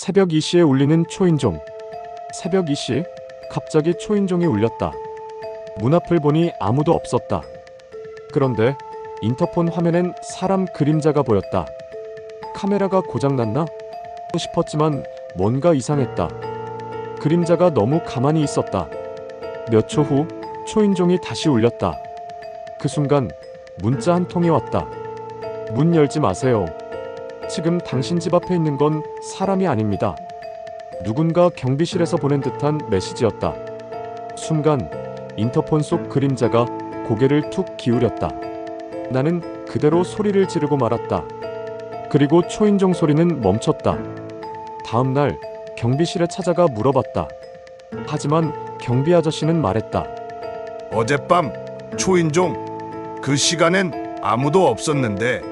새벽 2시에 울리는 초인종. 새벽 2시, 갑자기 초인종이 울렸다. 문 앞을 보니 아무도 없었다. 그런데 인터폰 화면엔 사람 그림자가 보였다. 카메라가 고장났나? 싶었지만 뭔가 이상했다. 그림자가 너무 가만히 있었다. 몇 초 후 초인종이 다시 울렸다. 그 순간 문자 한 통이 왔다. 문 열지 마세요. 지금 당신 집 앞에 있는 건 사람이 아닙니다. 누군가 경비실에서 보낸 듯한 메시지였다. 순간 인터폰 속 그림자가 고개를 툭 기울였다. 나는 그대로 소리를 지르고 말았다. 그리고 초인종 소리는 멈췄다. 다음 날 경비실에 찾아가 물어봤다. 하지만 경비 아저씨는 말했다. 어젯밤 초인종 그 시간엔 아무도 없었는데